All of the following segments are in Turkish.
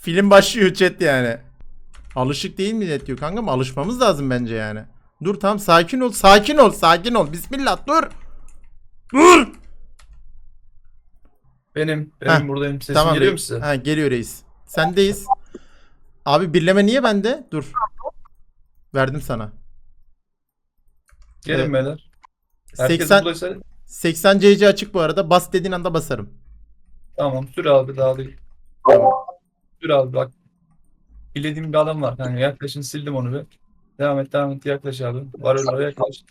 Film başlıyor chat yani. Alışık değil millet diyor kankam alışmamız lazım bence yani. Dur tamam sakin ol sakin ol sakin ol. Bismillah dur. Dur. Benim, benim Heh, buradayım. Sesim tamam geliyor mu size? Ha, geliyor reis. Sendeyiz. Abi birleme niye bende? Dur. Verdim sana. Gelin Evet. beyler. Herkes 80 buradaysa 80 CC açık bu arada. Bas dediğin anda basarım. tamam sür abi daha değil. Tamam. Sür abi bak. Bildiğim bir adam var. Yani yaklaşın sildim onu bir. Devam et devam et yaklaş abi. Varyolara yaklaş.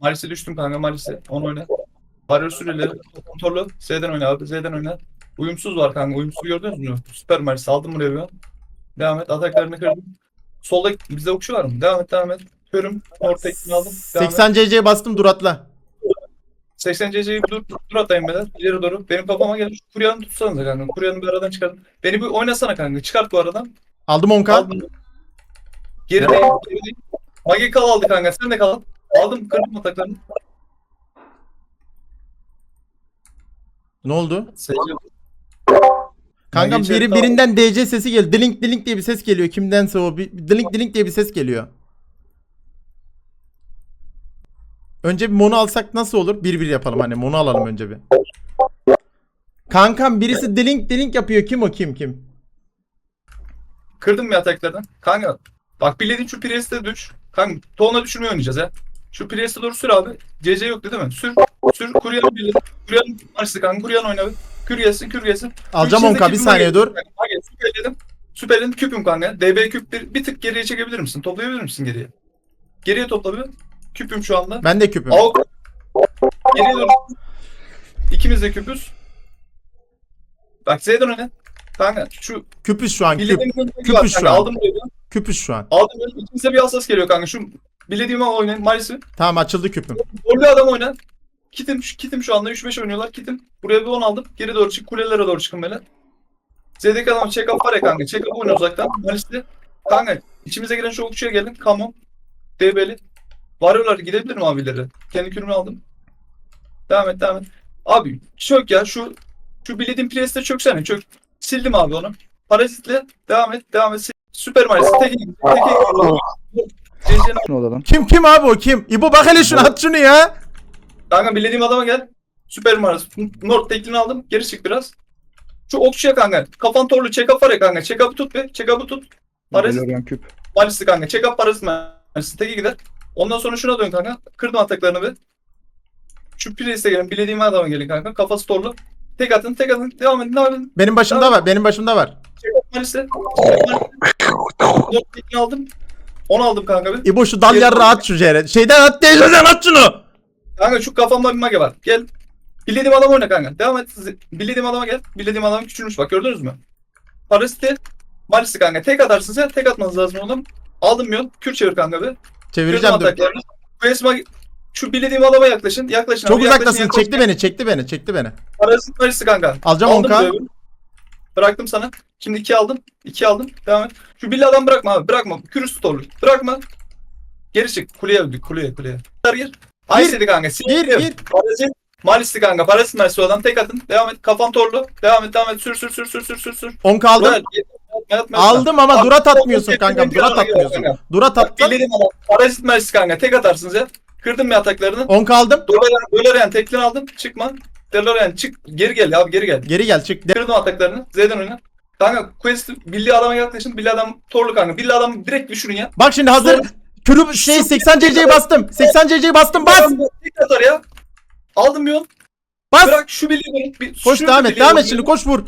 Malis'e düştüm kanka Malis'e. Onu oyna. Varyor sür ileri. Kontrolü. Z'den oyna abi. Z'den oyna. Uyumsuz var kanka. Uyumsuz gördünüz mü? Süper Malis. Aldım buraya bir. Devam et. Ataklarını kırdım. Solda bizde okçu var mı? Devam et devam et. Körüm. Orta ekini aldım. Devam et. 80 CC'ye bastım dur atla. 80 CC'yi dur, dur atayım beyler. İleri doğru. Benim kafama gelin. Şu kuryanı tutsanıza kanka. Kuryanı bir aradan çıkarın. Beni bir oynasana kanka. Çıkart bu aradan. Aldım 10k. Aldım. Gerideyim. Gerideyim. Magi kal aldı kanka. Sen de kal. Aldım. Kırdım ataklarını. Ne oldu? SC. Kankam Magi içeri biri kal. birinden DC sesi geliyor. Dilink dilink diye bir ses geliyor. Kimdense o. Bir, dilink dilink diye bir ses geliyor. Önce bir mono alsak nasıl olur? Bir bir yapalım hani mono alalım önce bir. Kankam birisi dilink dilink yapıyor. Kim o kim kim? Kırdım bir ataklardan. Kanka. Bak bildiğin şu Priest'e düş. Kanka. Tonla düşürmeyi oynayacağız ha. Şu Priest'e doğru sür abi. CC yok değil mi? Sür. Sür. Kuryanı bildir. Kuryanı Maris'te kanka. Kuryanı oyna. bir. Kür yesin. Kür yesin. Alacağım 10k bir saniye dur. Süperledim. Süperin küpüm kanka. DB küp bir, bir tık geriye çekebilir misin? Toplayabilir misin geriye? Geriye topla bir. Küpüm şu anda. Ben de küpüm. Avuk. Geriye doğru. İkimiz de küpüz. Bak Z'den öne. Kanka şu Küpüz şu an küp. küpüz şu an. Aldım burayı. Küpüz şu an. Aldım burayı. İkimize bir hassas geliyor kanka. Şu bilediğimi oynayın. Maalesef. Tamam açıldı küpüm. Gollü adam oyna. Kitim, şu- kitim şu anda 3-5 oynuyorlar. Kitim. Buraya bir 10 aldım. Geri doğru çık. Kulelere doğru çıkın böyle. Z'deki adam check-up var ya kanka. Check-up oynuyor uzaktan. Malis'te. Kanka içimize giren şu okçuya gelin. Kamon. DB'li. Varıyorlar. Gidebilir mi abileri? Kendi kürümü aldım. Devam et devam et. Abi çök ya. Şu şu bildiğin preste çöksene. Çök. Sildim abi onu. Parazitle. Devam et. Devam et. Süper. Teke git. CC'nin odadan. Kim kim abi o kim? İbo bak hele şunu at şunu ya. Kanka bildiğim adama gel. Süper Maris. North teklini aldım. Geri çık biraz. Şu okçuya kanka. Kafan torlu check-up var ya kanka. Check-up'ı tut be. Check-up'ı tut. Parazit. Malis'i kanka. Check-up parazit Malis'i. Teki gider. Ondan sonra şuna dön kanka. Kırdım ataklarını be. Şu Priest'e gelin. Bildiğim adama gelin kanka. Kafası torlu. Tek atın. Tek atın. Devam edin. Devam edin. Benim başımda var. Benim başımda var. Malis'e. North teklini aldım. Onu aldım kanka bir. İbo şu dal yarra at şu yere. Şeyden at teyzeden at şunu. Kanka şu kafamda bir mage var. Gel. Bildiğim adam oyna kanka. Devam et. Bildiğim adama gel. Bildiğim adam küçülmüş bak gördünüz mü? Parasite. Malisi kanka. Tek atarsın sen. Tek atmanız lazım oğlum. Aldım yon. Kür çevir kanka be. Çevireceğim dur. ataklarını. Şu bildiğim adama yaklaşın. Yaklaşın. Çok abi, uzaktasın. yaklaşın. Çekti beni, çekti beni, çekti beni. Parazit malisi kanka. Alacağım Aldım 10k. buraya bir. Bıraktım sana. Şimdi 2 aldım. 2 aldım. Devam et. Şu billi adam bırakma abi. Bırakma. Kürüstü torlu. Bırakma. Geri çık. Kuleye öldük. Kuleye kuleye. Gir. Gir. Seni kanka. Gir, gir. Parazit. Malisli kanka. Parazit Mersi adam. Tek atın. Devam et. Kafan torlu. Devam et. Devam et. Sür sür sür sür sür sür sür. 10k aldım. Yat, Aldım ama o- atmıyorsun kankam. o- atmıyorsun. atsan bildiğin adam. Parazit Mersi kanka. Tek atarsınız ya. Kırdım bir ataklarını. 10k aldım. Dolarayan, dolarayan teklini aldım. Çıkma. Dolarayan çık. Geri gel abi geri gel. Geri gel çık. Kırdım ataklarını. Z'den oyna. Kanka Quest billi adama yaklaşın. Billi adam torlu kanka. Billi adam direkt düşürün ya. Bak şimdi hazır. Kürü şey 80 CC'yi bastım. 80 CC'yi bastım. Bas. Tek atar ya. Aldım yol. Bas. Bırak şu billiyi. Bir, Koş şu devam et. Devam et şimdi koş vur.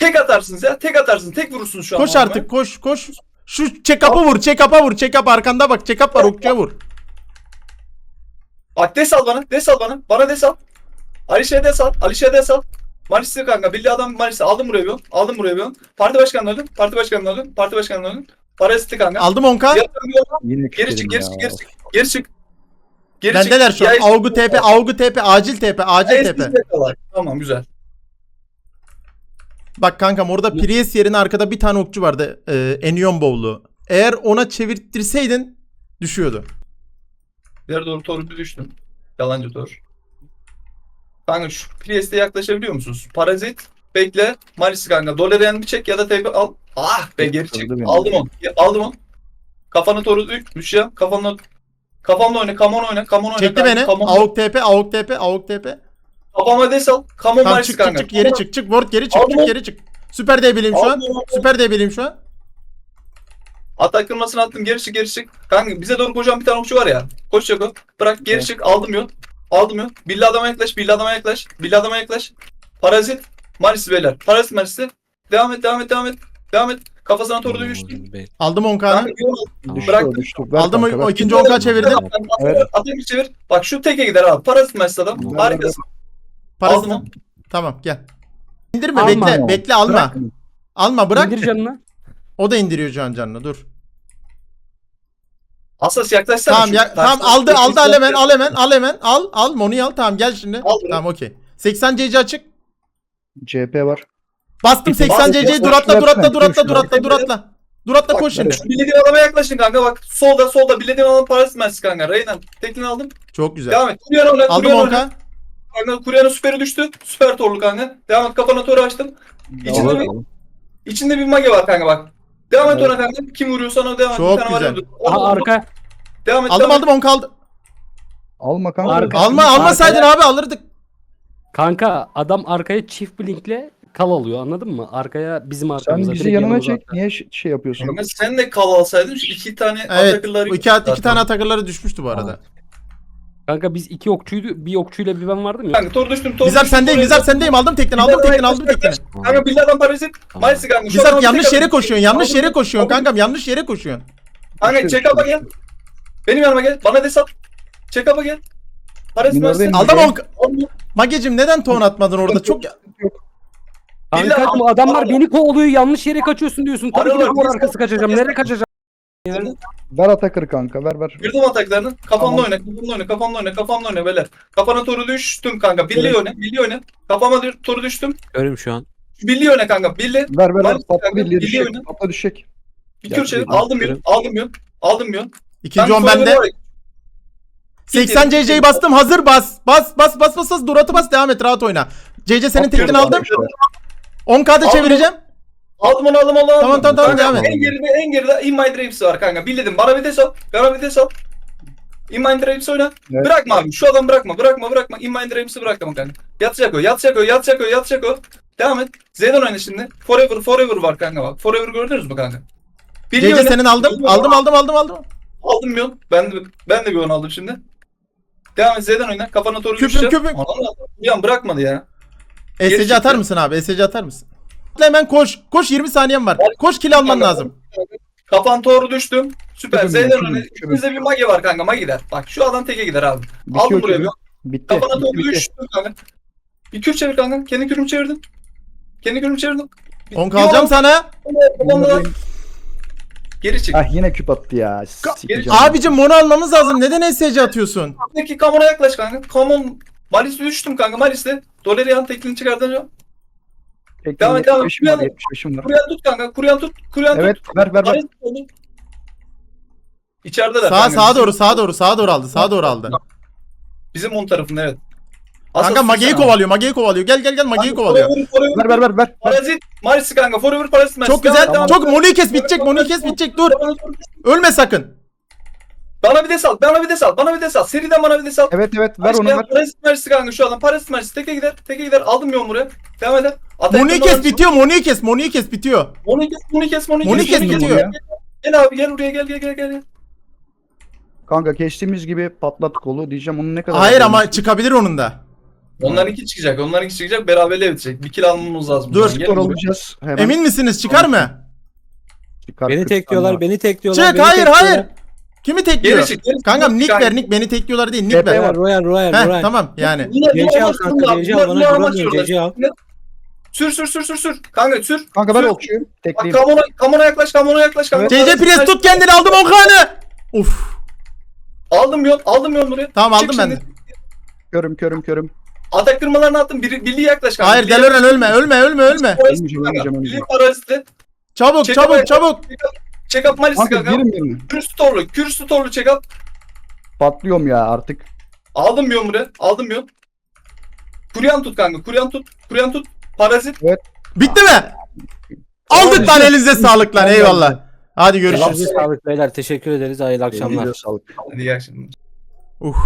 Tek atarsınız ya. Tek atarsın. Tek vurursun şu an. Koş artık koş koş. Şu check-up'ı vur. Check-up'a vur. Check-up arkanda bak. Check-up var okçuya vur. Bak des al bana. Des al bana. Bana des al. Alişe des al. Alişe des al. Maris'te kanka. Billi adam Maris'te. Aldım buraya bir on. Aldım buraya bir on. Parti başkanını alın. Parti başkanını alın. Parti başkanını alın. Parazitli kanka. Aldım 10k. Yattım bir yola. Yine Geri çık. Geri ya. çık. Geri çık. Geri çık. Geri Bendeler şu an. Ya- Avgu TP, Avgu TP, acil TP, acil TP. Tamam güzel. Bak kankam orada Prius yerine arkada bir tane okçu vardı. Ee, Enion Bowl'u. Eğer ona çevirttirseydin düşüyordu. Diğer doğru toru bir düştüm. Yalancı tor. Kanka şu Priest'e yaklaşabiliyor musunuz? Parazit Bekle. Malisi kanka. Dolerian bir çek ya da TP al. Ah be geri çek. Beni. Aldım onu. Ya, Aldım onu. Kafanı toru düş, düş ya. Kafanla Kafamla oyna, kamon oyna, kamon oyna. Çekti kanka, beni. Kamon, Avuk TP, Avuk TP, Avuk TP. Kafama des al. Kamon Tamam Malisi çık çık kanka. çık geri çık çık. Ward geri çık Aldım çık geri çık. Süper DB'liyim şu an. Aldım onu. Süper DB'liyim şu an. Atak kırmasını attım. Geri çık, geri çık. Kanka bize doğru koşan bir tane okçu var ya. Koş Çako. Bırak geri çık. Aldım yol. Aldım yol. Billi adama yaklaş, billi adama yaklaş. Billi adama yaklaş. Parazit. Malisi beyler. Parazit Malisi. Devam et, devam et, devam et. Devam et. Kafasına doğru düştü. Aldım 10 Kanka kanı. yol al. Düştü Bırak. o düştü. Ver Aldım kanka, o, o ikinci 10 çevirdim. Bir çevir. Bak şu teke gider abi. Parazit Malisi adam. Harikasın. Parası. Aldım onu. Tamam gel. İndirme Alma bekle ama. bekle alma. Bırak. Alma bırak. İndir canını. O da indiriyor can canını dur. Asas yaklaşsana. Tamam şu ya tamam aldı aldı al hemen al hemen al hemen al al Monu'yu al tamam gel şimdi. Al bunu. Tamam okey. 80 CC açık. CHP var. Bastım 80 Bas, CC'yi bas, dur atla dur atla dur atla dur bas, atla dur atla. Dur atla Bak, koş şimdi. Şu bildiğin adama yaklaşın kanka bak. Solda solda bildiğin adam Parazit Malisi kanka. Reynan. Teklini aldım. Çok güzel. Devam et. Kuryan oyna. Aldım 10 oyna. Kanka Kuryan'ın süperi düştü. Süper torlu kanka. Devam et kafana toru açtım. İçinde bir, içinde bir mage var kanka bak. Devam et ona kanka. Kim vuruyor sana devam et. Çok Bir tane var güzel. ya, Aha Aldım, arka. Devam et. Aldım devam et. aldım 10 kaldı. Alma kanka. Arka. Alma almasaydın abi alırdık. Kanka adam arkaya çift blinkle kal alıyor anladın mı? Arkaya bizim Sen arkamıza. bizi direkt yanına yanımıza çek. Niye ş- şey yapıyorsun? Kanka sen de kal alsaydın şu iki tane Evet. atakırları iki, iki tane atakırları düşmüştü bu arada. Kanka biz iki okçuydu. Bir okçuyla bir ben vardım ya. Kanka toru düştüm. Bizar düştüm, sendeyim düştüm. sendeyim aldım tekten aldım tekten aldım tekten. Kanka billadan parazit. Malisi kanka. Şu Bizar adamı yanlış yere koşuyorsun yanlış yere koşuyorsun kankam yanlış yere koşuyorsun. Kanka check up'a gel. Benim yanıma gel. Bana des at. Check up'a gel. Parazit Minordayım. Malisi. Aldım on. Aldım. Magecim neden ton atmadın orada çok Kanka adamlar beni kovalıyor yanlış yere kaçıyorsun diyorsun. Tabii ki de duvar arkası kaçacağım. Nereye kaçacağım? Ver Atakır kanka ver ver. Girdim ataklarını. Kafamda Tamam. oyna, kafamda oyna, kafamda oyna, kafamda oyna beyler. Kafana toru düştüm kanka. Billy Evet. oyna, Billy oyna. Kafama dü- toru düştüm. Görüm şu an. Billy oyna kanka. Billy. Ver ver kanka, birliğe Billy düşecek. oyna. Patla düşecek. Bir kür. Ya, Aldım yön. görüyorum. Aldım yön. Aldım yön. İkinci on bende. 80 CC'yi bastım hazır bas. Bas bas bas bas bas Durat'ı bas devam et rahat oyna. CC senin Atıyorum, tekini aldım. atıyorum. 10k'da Aldım. çevireceğim. Aldım onu aldım onu aldım. Tamam, tamam, tamam, devam et. En geride en geride In My Dreams var kanka. Bildim. Bana bir de sal. Bana bir de sal. In My Dreams oyna. Evet. Bırakma abi. Şu adam bırakma. Bırakma bırakma. In My Dreams'i bırakma kanka. Yatacak o. Yatacak o. Yatacak o. Yatacak o. Devam et. Z'den oyna şimdi. Forever Forever var kanka bak. Forever gördünüz mü kanka? CC oyna. senin aldım. Aldım aldım aldım aldım. Aldım bir on. Ben de, ben de bir on aldım şimdi. Devam et Z'den oyna. Kafana doğru Küpüm, küpüm. Anam, Bir an bırakmadı ya. ESC atar mısın abi? ESC atar mısın? Hemen koş. Koş 20 saniyen var. Koş kill alman lazım. Kafan doğru düştüm. Süper. Oyna. küpüm. İkimizde bir mage var kanka. Mage gider. Bak şu adam teke gider abi. Bitiyor Aldım buraya bir. Bitti. Kafana doğru bitti, düştüm kanka. Bir kür çevir kanka. Kendi kürümü çevirdim. Kendi kürümü çevirdim. 10 kalacağım sana. Kafamda da- Geri çık. Ah yine küp attı ya. Sikeceğim. Abicim mono almamız lazım. Neden ESC atıyorsun? Peki kamona yaklaş kanka. Kamon. Malis'e düştüm kanka. Malis'e. Dolerian teklini çıkartacağım. Et, devam et. 75'im var, Bir 75'im var. Kuryan tut kanka. Kuryan tut. Kuryan Evet tut. ver ver ver. İçeride de. Sağa kanka. sağa doğru sağa doğru sağa doğru aldı. Sağa doğru aldı. Bizim on tarafında evet. Kanka Mage'yi kovalıyor. Mage'yi kovalıyor. Gel gel gel Mage'yi kovalıyor. Ver ver ver ver. ver. Parazit. Maris'i kanka. Forever parazit. Maris. Çok güzel. devam Çok et. Monu'yu kes bitecek. Monu'yu kes bitecek. Dur. Ölme sakın. Bana bir de sal. Bana bir de sal. Bana bir de sal. Seriden bana bir de sal. Evet evet ver onu ver. Parazit Maris'i kanka şu adam. Parazit Maris'i. Teke gider. Teke gider. Aldım yol buraya. Devam eder. Monu'yu kes bitiyor. Monu'yu kes. Monu'yu kes bitiyor. Monu'yu kes. Monu'yu kes. Bitiyor. Gel, Gel abi gel buraya gel gel gel gel. Kanka geçtiğimiz gibi patlat kolu diyeceğim onun ne kadar. Hayır ama çıkabilir onun da. Onlar iki çıkacak. Onlar iki çıkacak. Beraberliğe bitecek. Bir kill almamız lazım. Dur. skor buraya. alacağız. Hemen Emin misiniz? Çıkar mı? çıkar Beni tekliyorlar, beni tekliyorlar. Çık. beni Hayır tekliyorlar. hayır. Kimi Geri tekliyor? çık. Geri çık. Kankam nick ver nick. Beni tekliyorlar değil. Nick ver. var. Royal, Royal, Royal. Heh tamam yani. Bunlar al kanka. CC al. Bana vuramıyor. CC al. Sür sür sür sür sür. Kanka sür. Kanka ver Sür. okçuyu. Bak kamona, kamona yaklaş, kamona yaklaş. Kamona CC Pires tut kendini aldım o kanı. Uf. Aldım yol, aldım yol buraya. Tamam Çık aldım ben de. Körüm körüm körüm. Atak kırmalarını attım. Biri, birliği yaklaş kanka. Hayır Birliği Deloren ölme ölme ölme ölme. Ölmeyeceğim, kanka. ölmeyeceğim, Birliği ölmeyeceğim. parazitli. Çabuk Çek çabuk çabuk. Check up malisi Kanka kanka. girin benim. Kürüstü torlu, kürüstü torlu check up. Patlıyorum ya artık. Aldım yol buraya, aldım yol. Kuryan tut kanka, kuryan tut, kuryan tut. Parazit. Bitti mi? Aldık lan elinize sağlık lan eyvallah. Hadi görüşürüz. Sağlık beyler. Teşekkür ederiz. Hayırlı akşamlar. Sağlık. Hadi iyi akşamlar. Uf.